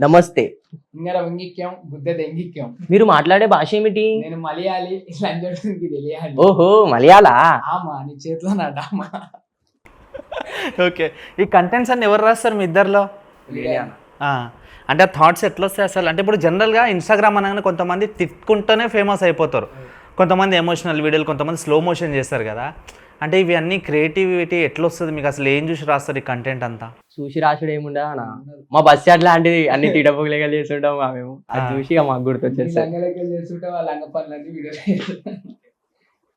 నమస్తే. ఇంగర మీరు మాట్లాడే భాష ఏమిటి? నేను మలయాళి తెలియాలి. ఓహో మలయాళ? ఆమా నీ చేతిలో నా డామా. ఓకే. ఈ కంటెంట్స్ అన్ని ఎవరు రాస్తారు మీ ఇద్దరిలో? ఆ, అంటే ఆ థాట్స్ ఎట్లా వస్తాయి అసలు? అంటే ఇప్పుడు జనరల్గా ఇన్స్టాగ్రామ్ అనగానే కొంతమంది తిట్టుకుంటూనే ఫేమస్ అయిపోతారు. కొంతమంది ఎమోషనల్ వీడియోలు కొంతమంది స్లో మోషన్ చేస్తారు కదా. అంటే ఇవి అన్ని క్రియేటివిటీ ఎట్లా వస్తుంది మీకు? అసలు ఏం చూసి రాస్తారు ఈ కంటెంట్ అంతా? చూసి రాసుడు ఏముండదా అన్న. మా బస్ చాట్ లాంటిది అన్ని తీటపోగలేగా చేస్తుంటాం మా మేము. అది ఆ. చూసి ఇక మాకు వీడియో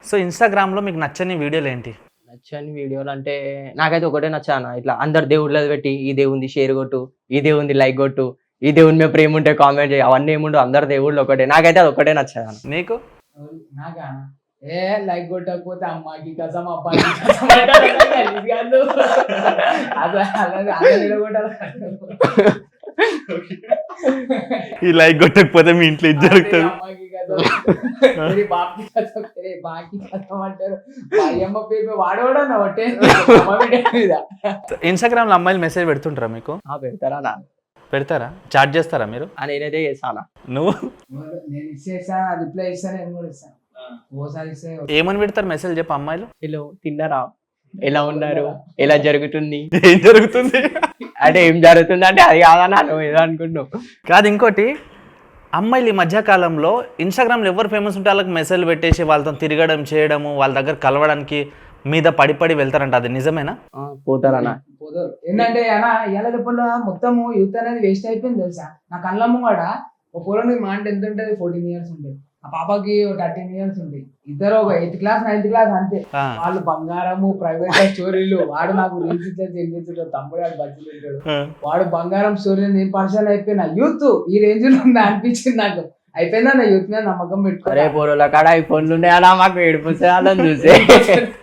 సో ఇన్స్టాగ్రామ్లో మీకు నచ్చని వీడియోలు ఏంటి? నచ్చని వీడియోలు అంటే నాకైతే ఒకటే నచ్చాన ఇట్లా అందరు దేవుళ్ళది పెట్టి ఈ దేవుంది షేర్ కొట్టు ఈ దేవుంది లైక్ కొట్టు ఈ దేవుని మీద ప్రేమ ఉంటే కామెంట్ చేయి. అవన్నీ ఏముండవు అందరు దేవుళ్ళు ఒకటే. నాకైతే అది ఒకటే నచ్చదు నీకు నాకా ఏ లైక్ కొట్టకపోతే అమ్మాకి కసం నిలబడ్డారు. ఈ లైక్ కొట్టకపోతే మీ ఇంట్లో ఇది జరుగుతుంది? అమ్మాకి కసం, మరి బాప్కి కసం, ఏ బాకి కసం అంటారు. మా అయ్యమ్మ పేరు వాడవాడా నా ఒకటే అమ్మ బిడ్డ మీద. ఇన్స్టాగ్రామ్లో అమ్మాయిలు మెసేజ్ పెడుతుంటారా మీకు? ఆ పెడతారా నా? పెడతారా? చాట్ చేస్తారా మీరు? నేనైతే చేస్తానా? నువ్వు? నేను ఇచ్చేసా రిప్లై ఇస్తాను నేను కూడా ఇస్తాను ఏమని పెడతారు మెసేజ్ చెప్పు అమ్మాయిలు? హలో తిన్నారా? ఎలా ఉన్నారు? ఎలా జరుగుతుంది? ఏం జరుగుతుంది? అంటే ఏం జరుగుతుంది అంటే అది కాదన్నా నువ్వు ఏదో అనుకుంటున్నావు. కాదు ఇంకోటి అమ్మాయిలు ఈ మధ్యకాలంలో ఇన్స్టాగ్రామ్లో ఎవరు ఫేమస్ ఉంటే వాళ్ళకి మెసేజ్ పెట్టేసి వాళ్ళతో తిరగడం చేయడము వాళ్ళ దగ్గర కలవడానికి మీద పడి పడి వెళ్తారంట. అది నిజమేనా? ఆ, పోతారన్నా. పోతారు. ఏంటంటే అన్న ఇవాళ రేపట్లో మొత్తము యూత్ అనేది వేస్ట్ అయిపోయింది తెలుసా? నా కళ్ళ ముంగడ ఒక పొలం మా అంటే ఎంత ఉంటుంది? ఫోర్టీన్ ఇయర్స్ ఉంటుంది. ఆ పాపకి థర్టీన్ ఇయర్స్ ఉంటాయి ఇద్దరు ఒక ఎయిత్ క్లాస్ నైన్త్ క్లాస్ అంతే. వాళ్ళు బంగారము ప్రైవేట్ స్టోరీలు వాడు నాకు రీల్స్ తమ్ముడు వాడు బజ్జీలు ఉంటాడు. వాడు బంగారం స్టోరీ నేను పర్సనల్ అయిపోయినా. యూత్ ఈ రేంజ్లో ఉందా అనిపించింది నాకు. అయిపోయిందా నా యూత్ మీద నమ్మకం పెట్టుకోరే పోరుల కాడ ఉన్నాయా? మాకు ఏడుపు వాళ్ళని చూసే.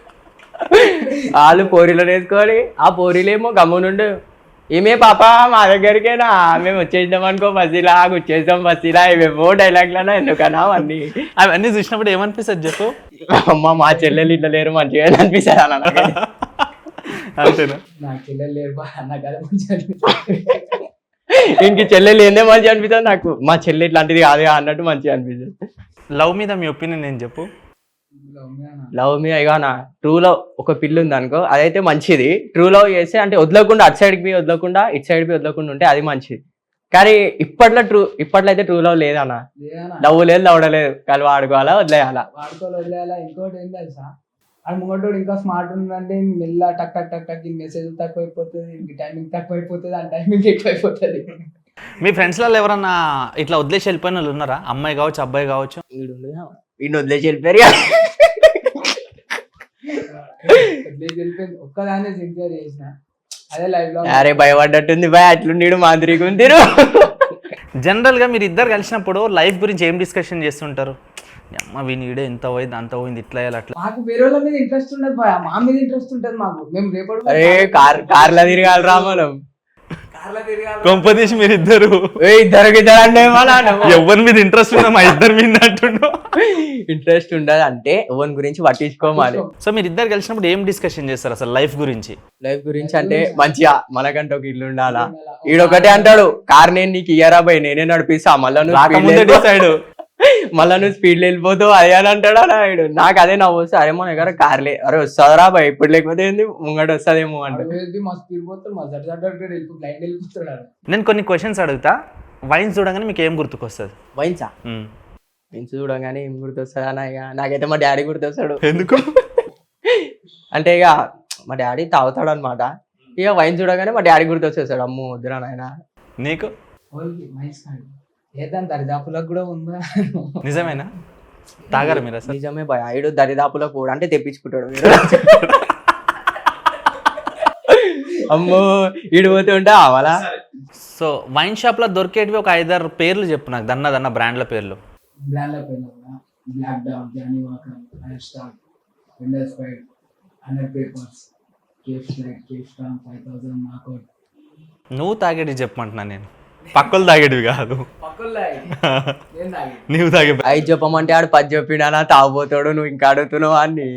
వాళ్ళు పోరీలో వేసుకొని ఆ పోరీలేమో గమ్మునుండు. ఏమే పాప మా దగ్గరికేనా మేము వచ్చేద్దాం అనుకో బస్సీలా వచ్చేద్దాం బస్సీలా. ఇవేమో డైలాగ్లనా ఎందుకన్నా అవన్నీ. అవన్నీ చూసినప్పుడు ఏమనిపిస్తుంది చెప్పు? అమ్మ మా చెల్లెలు ఇట్లా లేరు మంచిగా అనిపిస్తుంది అన్న నాకైతే. అంతేనా? నా చెల్లెలు లేరు. ఇంక చెల్లెలు ఏందే మంచిగా అనిపిస్తుంది నాకు? మా చెల్లె ఇట్లాంటిది కాదు అన్నట్టు మంచిగా అనిపిస్తుంది. లవ్ మీద మీ ఒపీనియన్ నేను చెప్పు? లవ్ నా- మీ అయినా ట్రూ లవ్ ఒక పిల్లు ఉంది అనుకో అదైతే మంచిది. ట్రూ లవ్ చేస్తే అంటే వదలకుండా అటు సైడ్కి పోయి వదలకుండా ఇటు సైడ్ పోయి వదలకుండా ఉంటే అది మంచిది. కానీ ఇప్పట్లో ట్రూ ఇప్పట్లో అయితే ట్రూ లవ్ లేదన్న. లవ్ లేదు లవడలేదు కలిసి ఆడుకోవాలా వదిలేయాలా? వాడుకోవాలి వదిలేయాలా? ఇంకోటి ఏం తెలుసా? అది ముంగటోడు ఇంకా స్మార్ట్ ఉందంటే మెల్ల టక్ టక్ టక్ టక్ మెసేజ్ తక్కువ అయిపోతుంది ఇంక టైమింగ్ తక్కువ అయిపోతుంది ఆ టైమింగ్ ఎక్కువ అయిపోతుంది మీ ఫ్రెండ్స్లలో ఎవరన్నా ఇట్లా వదిలేసి వెళ్ళిపోయిన వాళ్ళు ఉన్నారా? అమ్మాయి కావచ్చు అబ్బాయి కావచ్చు? వీడు వీడిని వదిలేసి వెళ్ళిపోయారు ఒక్కదానే సిన్సియర్ చేసిన అదే లైఫ్లో అరే భయపడ్డట్టుంది భయ అట్లుండి మాదిరిగా ఉందిరు జనరల్గా మీరు ఇద్దరు కలిసినప్పుడు లైఫ్ గురించి ఏం డిస్కషన్ చేస్తుంటారు? అమ్మ వీని ఈడే ఎంత పోయింది అంత పోయింది ఇట్లా అట్లా. మాకు వేరే వాళ్ళ మీద ఇంట్రెస్ట్ ఉండదు మా మీద ఇంట్రెస్ట్ ఉంటది మాకు. మేము రేపటి అరే కార్ కార్లో తిరగాలరా మనం. కార్లో తిరగాలి కొంపదీసి మీరు ఇద్దరు ఇద్దరు ఎవరి మీద ఇంట్రెస్ట్ ఉందో మా ఇద్దరి మీద అంటుండో ఇంట్రెస్ట్ ఉండదు అంటే ఎవరి గురించి పట్టించుకోమాలి. సో మీరు ఇద్దరు కలిసినప్పుడు ఏం డిస్కషన్ చేస్తారు అసలు లైఫ్ గురించి? లైఫ్ గురించి అంటే మంచిగా మనకంటే ఒక ఇల్లు ఉండాలా? ఈడొకటే అంటాడు కార్ నేను నీకు ఇయ్యరా పోయి నేనే నడిపిస్తా మళ్ళా మళ్ళా నువ్వు స్పీడ్ వెళ్ళిపోతావు అదే అని అంటాడా నాయుడు నాకు అదే నవ్వు వస్తే అరే మన దగ్గర కార్ లే. అరే వస్తుందిరా బాయ్. ఇప్పుడు లేకపోతే ఏంది? ముంగట వస్తుందేమో అంటే. నేను కొన్ని క్వశ్చన్స్ అడుగుతా. వైన్స్ చూడగానే మీకు ఏం గుర్తుకొస్తుంది? వైన్సా. వైన్స్ చూడగానే ఏం గుర్తొస్తుంది అన్న ఇక? నాకైతే మా డాడీ గుర్తొస్తాడు. ఎందుకు? అంటే ఇక మా డాడీ తాగుతాడు అనమాట ఇక వైన్ చూడగానే మా డాడీ గుర్తొచ్చేస్తాడు. అమ్మో వద్దురా నాయన. నీకు? ఏదాని దరిదాపులకు కూడా ఉందా? నిజమేనా? తాగారా మీరు అసలు నిజమే భయ ఐడు దరిదాపులో కూడా అంటే తెప్పించుకుంటాడు మీరు అమ్మో ఈడు పోతే ఉంటా అవలా సో వైన్ షాప్లో దొరికేటివి ఒక ఐదారు పేర్లు చెప్పు నాకు దన్న దన్న బ్రాండ్ల పేర్లు. బ్లాండ్ పైన బ్లాక్ డాగ్ జానీ వాకర్ ఐర్ స్టార్ విండోస్ ఫైవ్ హండ్రెడ్ పేపర్స్ కేఫ్ స్లైడ్ కేఫ్ ఫైవ్ థౌసండ్ నువ్వు తాగేటివి చెప్పమంటున్నా నేను. పక్కలు తాగేటివి కాదు. నువ్వు తాగే ఐదు చెప్పమంటే ఆడు పది చెప్పినా తాగుపోతాడు నువ్వు ఇంకా అడుగుతున్నావు అని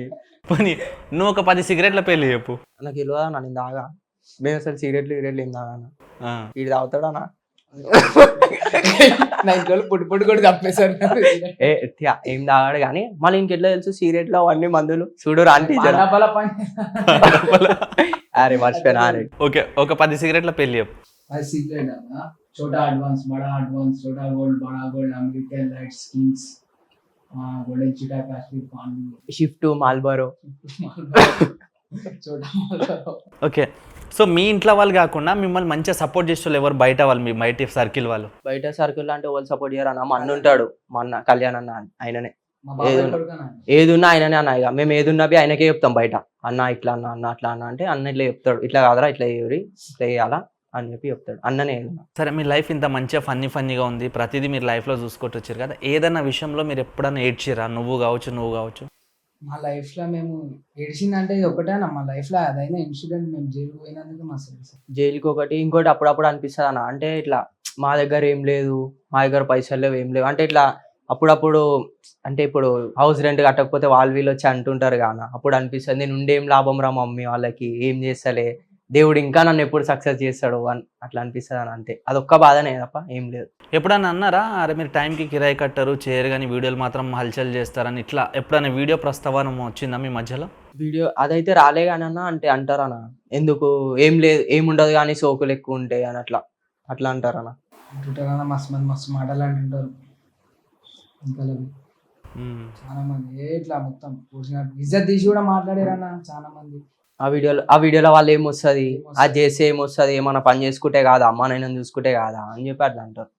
పోనీ నువ్వు ఒక పది సిగరెట్ల పేర్లు చెప్పు. నాకు తెలియదా నేను తాగా. మేము అసలు సిగరెట్లు సిగరెట్లు ఏం తాగా ఆ. వీడు తాగుతాడా నైన్ రోజులు పొట్టు పొట్టు కూడా చంపేశారు ఏ త్యా, ఏం తాగాడు కానీ మళ్ళీ ఇంకెట్లా తెలుసు సీరియట్లో అవన్నీ మందులు? చూడు రాంటి అరే మర్చిపోయినా ఓకే ఒక పది సిగరెట్ల పెళ్ళి చెప్పు. छोटा एडवांस बड़ा एडवांस छोटा गोल्ड बड़ा gold American light skins golden चिटा Kashmir पानी షిఫ్ట్ మాల్బరో छोटा ఓకే సో మీ ఇంట్లో వాళ్ళు కాకుండా మిమ్మల్ని మంచిగా సపోర్ట్ చేసే వాళ్ళు ఎవరు బయట వాళ్ళు మీ బయట సర్కిల్ వాళ్ళు బయట సర్కిల్ అంటే వాళ్ళు సపోర్ట్ చేయరు అన్న మా అన్న ఉంటాడు మా అన్న కళ్యాణ్ అన్న ఆయననే మా బాబాయ్ ఏదో- కొడుకునా ఏది ఉన్నా ఆయననే అన్న ఇక మేము ఏది ఉన్నా బి ఆయనకే చెప్తాం బయట అన్న ఇట్లా అన్న అన్న అట్లా అన్న అంటే అన్న ఇట్లా చెప్తాడు ఇట్లా కాదురా ఇట్లా చేయరి ఇట్లా చేయాలా అని చెప్పి చెప్తాడు. అన్ననే సరే మీ లైఫ్ ఇంత మంచిగా ఫన్నీ ఫన్నీగా ఉంది. ప్రతిదీ మీరు లైఫ్లో చూసుకుంటూ వచ్చారు కదా. ఏదైనా విషయంలో మీరు ఎప్పుడైనా ఏడ్చిరా నువ్వు కావచ్చు నువ్వు కావచ్చు. మా లైఫ్లో మేము ఏడిచిందంటే ఇది ఒకటేనా మా లైఫ్లో అదైనా ఇన్సిడెంట్ మేము జైలు పోయినందుకు మా జైలుకి ఒకటి ఇంకోటి అప్పుడప్పుడు అనిపిస్తుంది అన్న. అంటే ఇట్లా మా దగ్గర ఏం లేదు మా దగ్గర పైసలు లేవు ఏం లేవు. అంటే ఇట్లా అప్పుడప్పుడు అంటే ఇప్పుడు హౌస్ రెంట్ కట్టకపోతే వాళ్ళు వీళ్ళు వచ్చి అంటుంటారు కాన అప్పుడు అనిపిస్తుంది నేను ఉండే ఏం లాభం రా మమ్మీ వాళ్ళకి? ఏం చేస్తలే? దేవుడు ఇంకా నన్ను ఎప్పుడు సక్సెస్ చేస్తాడు అని అట్లా అనిపిస్తుంది అని అంతే. అదొక్క బాధనే తప్ప ఏం లేదు. ఎప్పుడన్నా అన్నారా? అరే మీరు టైంకి కిరాయి కట్టరు చేయరు కానీ వీడియోలు మాత్రం హల్చల్ చేస్తారని ఇట్లా ఎప్పుడైనా వీడియో ప్రస్తావన వచ్చిందా మీ మధ్యలో? వీడియో అదైతే రాలే కానీ అన్న అంటే అంటారన్న ఎందుకు? ఏం లేదు ఏం ఉండదు కానీ సోకులు ఎక్కువ ఉంటాయి అని అట్లా అట్లా అంటారన్న అంటుంటారు మస్తు మంది మస్తు మాటలు అంటుంటారు. ఇంకా. చాలా మంది. ఏ ఇట్లా మొత్తం పూసినట్టు ఇజ్జత్ తీసి కూడా మాట్లాడారన్న చాలా మంది. ఆ వీడియోలో ఆ వీడియోలో వాళ్ళు ఏమొస్తుంది? అది చేస్తే ఏమొస్తుంది? ఏమన్నా పని చేసుకుంటే కాదా? అమ్మ నేను చూసుకుంటే కాదా? అని చెప్పి అట్లా అంటారు.